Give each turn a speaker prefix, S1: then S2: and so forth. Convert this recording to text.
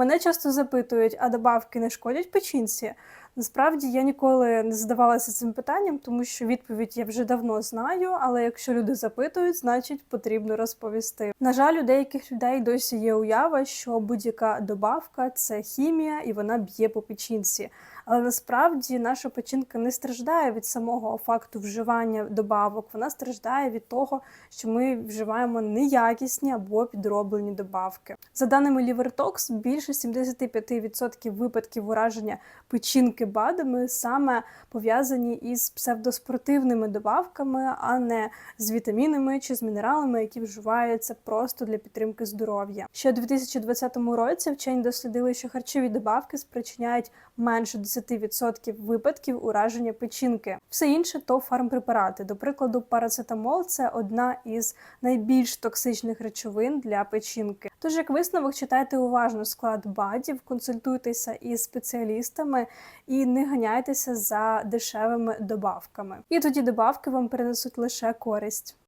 S1: Мене часто запитують, а добавки не шкодять печінці? Насправді я ніколи не задавалася цим питанням, тому що відповідь я вже давно знаю. Але якщо люди запитують, значить потрібно розповісти. На жаль, у деяких людей досі є уява, що будь-яка добавка це хімія і вона б'є по печінці. Але насправді наша печінка не страждає від самого факту вживання добавок. Вона страждає від того, що ми вживаємо неякісні або підроблені добавки. За даними LiverTox, більше 75% випадків ураження печінки БАДами саме пов'язані із псевдоспортивними добавками, а не з вітамінами чи з мінералами, які вживаються просто для підтримки здоров'я. Ще у 2020 році вчені дослідили, що харчові добавки спричиняють менше 10% випадків ураження печінки. Все інше то фармпрепарати. До прикладу, парацетамол це одна із найбільш токсичних речовин для печінки. Тож, як висновок, читайте уважно склад БАДів, консультуйтеся із спеціалістами і не ганяйтеся за дешевими добавками. І тоді добавки вам принесуть лише користь.